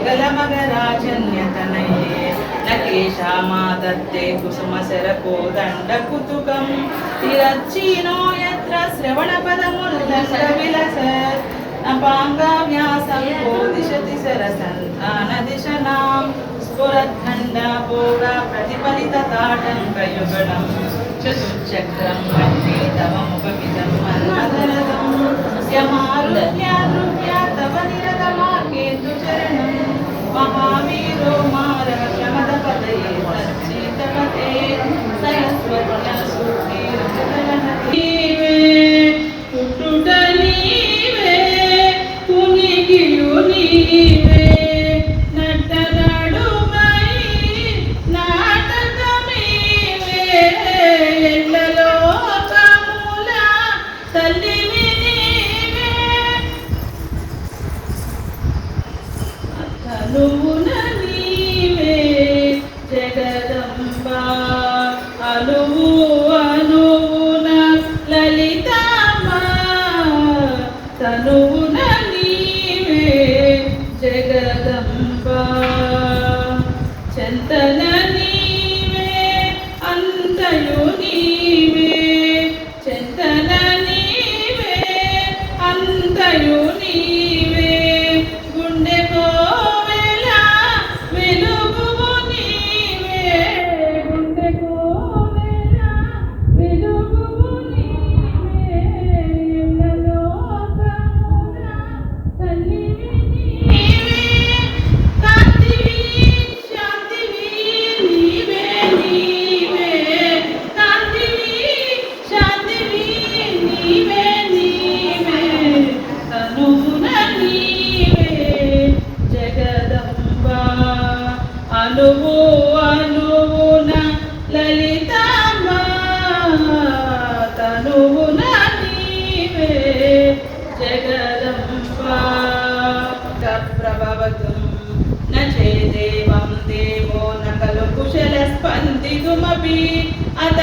युगलमगराजन्यतनये न केशामादत्ते कुसुमशरकोदण्डकुतुकं तिरच्चीनो यत्र श्रवणपदमुल्लसविलसत् न पाङ्गाव्यासं को दिशति सरसन्धानदिशनां स्फुरत्खण्डापोगा प्रतिफलितताटङ्कयुगणं चतुश्चक्रं वन्दे तव मुखमिदं मन्मथरथं यमारुह्यारुह्या तव మహావీరో మారమదపదయే సచ్చితమతే సరస్వతి సూతి రజతమతే పుట్టుట నీవే పునికియు నీవే. అనువు అనువున లలితమ్మ తనువున నీవే జగదంబ. ప్రభవతు నేదేవం దేవో నకలు కుశల స్పందితుమీ అత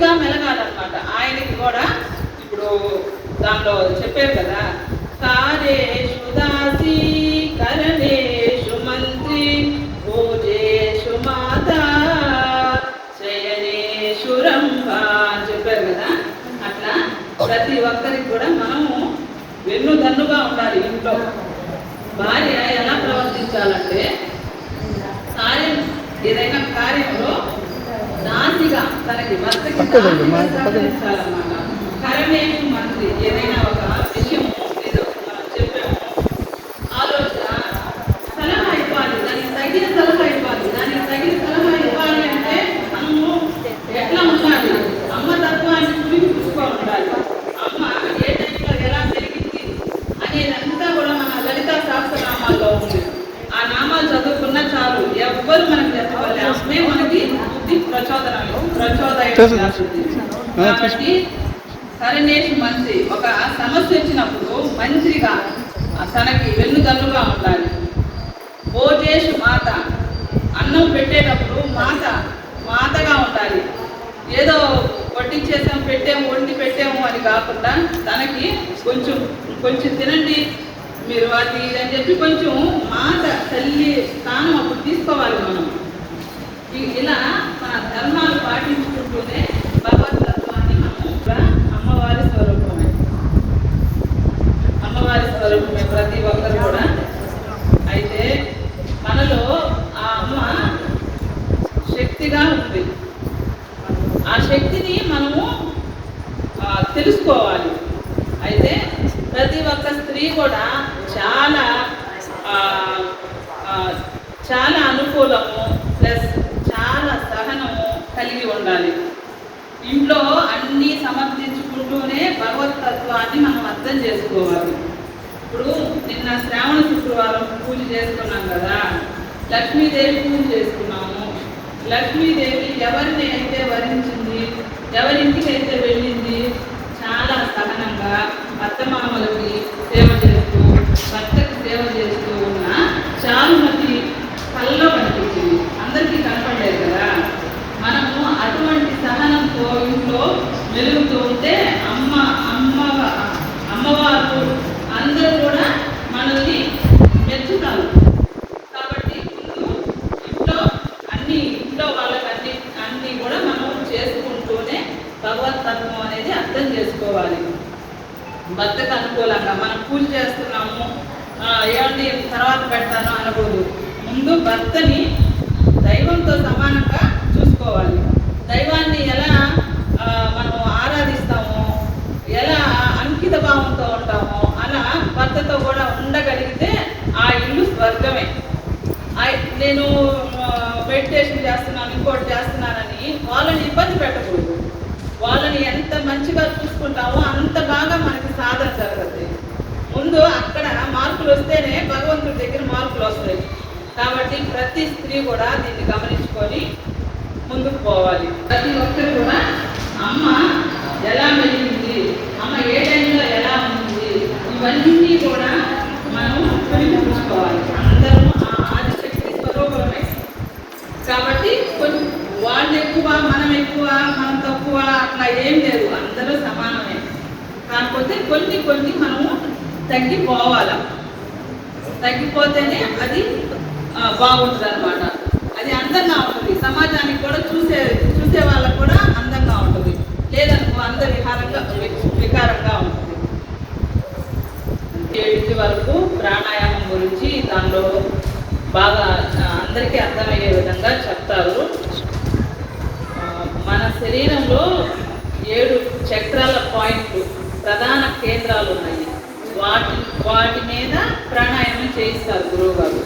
పూర్తిగా మెలగాలన్నమాట. ఆయనకి కూడా ఇప్పుడు దాంట్లో చెప్పారు కదా కార్యేషు దాసి కరణేషు మంత్రి భోజేషు మాత శయనేషు రంభ అని చెప్పారు కదా. అట్లా ప్రతి ఒక్కరికి కూడా మనము వెన్నుదన్నుగా ఉండాలి ఇంట్లో. భార్య ఎలా ప్రవర్తించాలంటే కార్యం ఏదైనా కార్యంలో దాసిగా తనకి భర్తకి పక్కదండి, మా పక్కదండి. సహకరించాలన్నమాట కరణేషు మంత్రి ఏదైనా ఒక విషయము ఏదో మనం చెప్పాము ఆలోచన సలహా ఇవ్వాలి దానికి తగిన సలహా ఇవ్వాలి దానికి తగిన సలహా ఇవ్వాలి అంటే మనము ఎట్లా ఉండాలి అమ్మ తత్వాన్ని చూసి చూసుకో ఉండాలి అమ్మ ఏ టైంలో ఎలా పెరిగింది అనేదంతా కూడా మన లలితా సహస్రనామాల్లో ఉంది ఆ నామాలు చదువుకున్నా చాలు ఎవ్వరు మనకు చెప్పవాలి అమ్మే మనకి బుద్ధి ప్రచోదనం ప్రచోదయం తెలుసు. చేస్తుంది. ఆ, కాబట్టి కరణేష్ మంత్రి ఒక సమస్య వచ్చినప్పుడు మంత్రిగా తనకి వెన్నుదన్నుగా ఉండాలి. భోజేషు మాత అన్నం పెట్టేటప్పుడు మాత మాతగా ఉండాలి. ఏదో వడ్డించేసాం పెట్టాము వండి పెట్టాము అని కాకుండా తనకి కొంచెం కొంచెం తినండి మీరు అది ఇది అని చెప్పి కొంచెం మాట తల్లి స్థానం అప్పుడు తీసుకోవాలి మనం. ఇలా మన ధర్మాలు పాటించుకుంటూనే భగవతత్వాన్ని మనం అమ్మవారి స్వరూపమే. అమ్మవారి స్వరూపమే ప్రతి ఒక్కరు కూడా. అయితే మనలో ఆ అమ్మ శక్తిగా ఉంది. ఆ శక్తిని మనము తెలుసుకోవాలి. అయితే ప్రతి ఒక్క స్త్రీ కూడా చాలా చాలా అనుకూలము కలిగి ఉండాలి. ఇంట్లో అన్నీ సమర్థించుకుంటూనే భగవతత్వాన్ని మనం అర్థం చేసుకోవాలి. ఇప్పుడు నిన్న శ్రావణ శుక్రవారం పూజ చేసుకున్నాం కదా లక్ష్మీదేవి పూజ చేసుకున్నాము. లక్ష్మీదేవి ఎవరిని అయితే వరించింది ఎవరింటికైతే వెళ్ళింది చాలా సహనంగా అత్తమామలకి సేవ చేస్తూ భర్తకి సేవ చేస్తూ ఉన్న చారుమతి కళ్ళలో కనిపించింది అందరికీ కనపడలేదు. అటువంటి సహనంతో ఇంట్లో మెలుగుతూ ఉంటే అమ్మ అమ్మ అమ్మవారు అందరూ కూడా మనల్ని మెచ్చుతారు. కాబట్టి ఇంట్లో అన్ని ఇంట్లో వాళ్ళకి అన్ని అన్నీ కూడా మనం చేసుకుంటూనే భగవత్ తత్వం అనేది అర్థం చేసుకోవాలి. భర్తకు అనుకూలంగా మనం పూజ చేస్తున్నాము ఏమండి తర్వాత పెడతాను అనకూడదు. ముందు భర్తని దైవంతో సమానంగా చూసుకోవాలి. దైవాన్ని ఎలా మనం ఆరాధిస్తామో ఎలా అంకిత భావంతో ఉంటామో అలా భర్తతో కూడా ఉండగలిగితే ఆ ఇల్లు స్వర్గమే. నేను మెడిటేషన్ చేస్తున్నాను ఇంకోటి చేస్తున్నానని వాళ్ళని ఇబ్బంది పెట్టకూడదు. వాళ్ళని ఎంత మంచిగా చూసుకుంటామో అంత బాగా మనకి సాధన జరుగుతుంది ముందు అక్కడ మార్కులు వస్తేనే భగవంతుడి దగ్గర మార్కులు వస్తాయి. కాబట్టి ప్రతి స్త్రీ కూడా దీన్ని గమనించుకొని ముందుకు పోవాలి. ప్రతి ఒక్కరు కూడా అమ్మ ఎలా మెలిగింది? అమ్మ ఏ టైంలో ఎలా ఉంది? ఇవన్నీ కూడా మనం పులిపి చూసుకోవాలి. అందరూ ఆ ఆదిశక్తి స్వరూపమే. కాబట్టి కొంచెం వాళ్ళు ఎక్కువ మనం ఎక్కువ మనం తక్కువ అట్లా ఏం లేదు. అందరూ సమానమే. కాకపోతే కొన్ని కొన్ని మనము తగ్గిపోవాలి. తగ్గిపోతేనే అది బాగుంటుంది అనమాట అది అందంగా ఉంటుంది సమాజానికి కూడా చూసే చూసే వాళ్ళకు కూడా అందంగా ఉంటుంది. లేదనుకో అంద విహారంగా వికారంగా ఉంటుంది. ఏడింటి వరకు ప్రాణాయామం గురించి దానిలో బాగా అందరికీ అర్థమయ్యే విధంగా చెప్తారు. మన శరీరంలో ఏడు చక్రాల పాయింట్లు ప్రధాన కేంద్రాలు ఉన్నాయి. వాటి వాటి మీద ప్రాణాయామం చేయిస్తారు గురువు గారు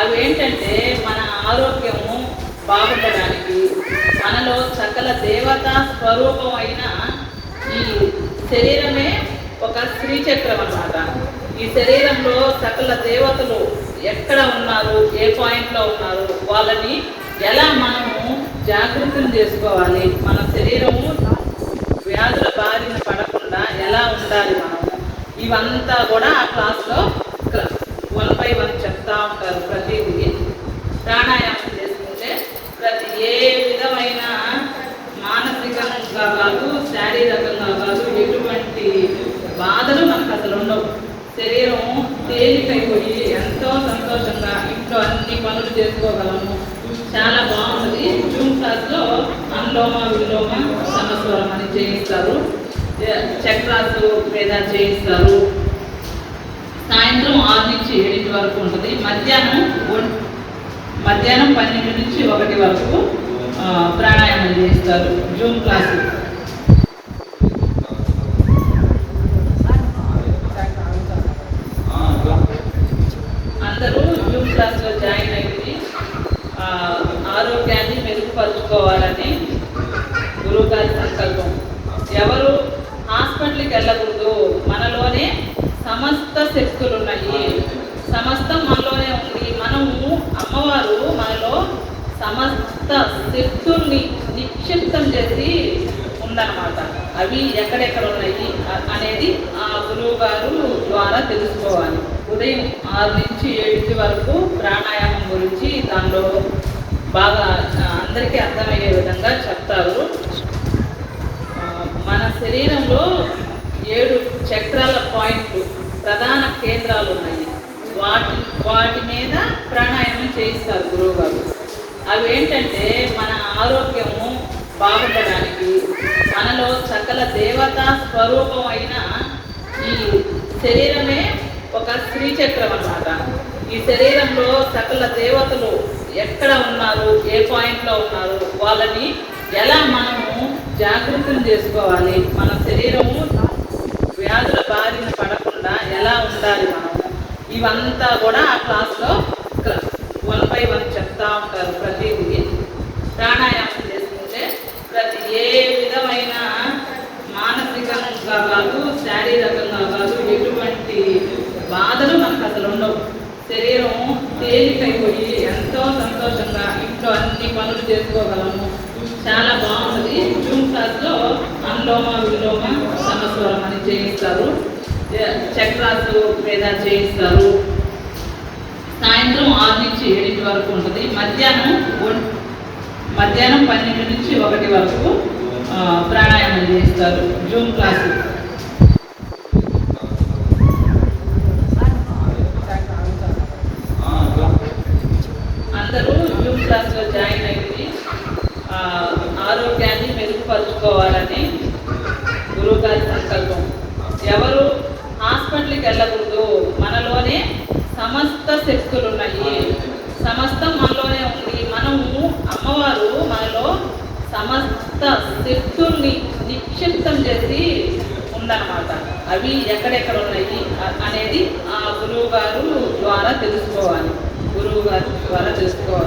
అవి ఏంటంటే మన ఆరోగ్యము బాగుండడానికి మనలో సకల దేవతా స్వరూపమైన ఈ శరీరమే ఒక శ్రీచక్రం అన్నమాట. ఈ శరీరంలో సకల దేవతలు ఎక్కడ ఉన్నారు ఏ పాయింట్లో ఉన్నారు వాళ్ళని ఎలా మనము జాగృతం చేసుకోవాలి? మన శరీరము వ్యాధుల బారిన పడకుండా ఎలా ఉండాలి మనము ఇవంతా కూడా ఆ క్లాస్లో వన్ బై వన్ చెప్తా ఉంటారు ప్రతిదీ. ప్రాణాయామం ఏ విధమైన మానసికంగా కాదు శారీరకంగా కాదు ఎటువంటి బాధలు మనకు అసలు ఉండవు. శరీరం తేలికైపోయి ఎంతో సంతోషంగా ఇంట్లో అన్ని పనులు చేసుకోగలము. చాలా బాగుంటుంది. జూమ్ క్లాస్లో అనులోమ విలోమ సమస్వరం అని చేయిస్తారు. చక్రాలు మీద చేయిస్తారు. సాయంత్రం ఆరు నుంచి ఏడింటి వరకు ఉంటుంది. మధ్యాహ్నం ఒన్- మధ్యాహ్నం పన్నెండు నుంచి ఒకటి వరకు ప్రాణాయామం చేస్తారు జూమ్ క్లాసు. అందరూ జూమ్ క్లాస్లో జాయిన్ అయింది ఆరోగ్యాన్ని మెరుగుపరుచుకోవాలని గురువు గారి సంకల్పం. ఎవరు హాస్పిటల్కి వెళ్ళకూడదు మనలోనే సమస్త శక్తులు ఉన్నాయి సమస్తం మనలోనే ఉంది మనము అమ్మవారు మనలో సమస్త శక్తుల్ని నిక్షిప్తం చేసి ఉందన్నమాట అవి ఎక్కడెక్కడ ఉన్నాయి అనేది ఆ గురువు గారు ద్వారా తెలుసుకోవాలి. ఉదయం ఆరు నుంచి ఏడింటి వరకు ప్రాణాయామం గురించి దానిలో బాగా అందరికీ అర్థమయ్యే విధంగా చెప్తారు. మన శరీరంలో ఏడు చక్రాల పాయింట్లు ప్రధాన కేంద్రాలు ఉన్నాయి. వాటి వాటి మీద ప్రాణాయామం చేయిస్తారు గురువు గారు. అవి ఏంటంటే మన ఆరోగ్యం బాగుండడానికి మనలో సకల దేవతా స్వరూపం అయిన ఈ శరీరమే ఒక శ్రీచక్రం అన్నమాట. ఈ శరీరంలో సకల దేవతలు ఎక్కడ ఉన్నారు ఏ పాయింట్లో ఉన్నారు వాళ్ళని ఎలా మనము జాగృతం చేసుకోవాలి? మన శరీరము వ్యాధుల బారిన పడకుండా ఎలా ఉండాలి మనము? ఇవంతా కూడా ఆ క్లాస్లో వన్ బై వన్ చెప్తా ఉంటారు ప్రతిదీ ప్రాణాయామం చేసుకుంటే ప్రతి ఏ విధమైన మానసికంగా కాదు శారీరకంగా కాదు ఎటువంటి బాధలు మనకు అసలు ఉండవు శరీరం తేలికైపోయి ఎంతో సంతోషంగా ఇంట్లో అన్ని చేసుకోగలము. చాలా బాగుంటుంది జూమ్ క్లాస్లో అనులోమ విలోమ సమస్వరం అని చేయిస్తారు చక్రాసు మీద చేయిస్తారు సాయంత్రం ఆరు నుంచి ఏడింటి వరకు ఉంటుంది. మధ్యాహ్నం మధ్యాహ్నం పన్నెండు నుంచి ఒకటి వరకు ప్రాణాయామం చేస్తారు జూమ్ క్లాసు అందరూ జూమ్ క్లాస్లో జాయిన్ అయ్యి ఆ, ఆరోగ్యాన్ని మెరుగుపరుచుకోవాలని గురువు గారి సంకల్పం ఎవరు హాస్పిటల్కి వెళ్ళకూడదు మనలోనే సమస్త శక్తులు ఉన్నాయి సమస్తం మనలోనే ఉంది మనము అమ్మవారు మనలో సమస్త శక్తుల్ని నిక్షిప్తం చేసి ఉందన్నమాట. అవి ఎక్కడెక్కడ ఉన్నాయి అనేది ఆ గురువు గారు ద్వారా తెలుసుకోవాలి. గురువు గారు ద్వారా తెలుసుకోవాలి.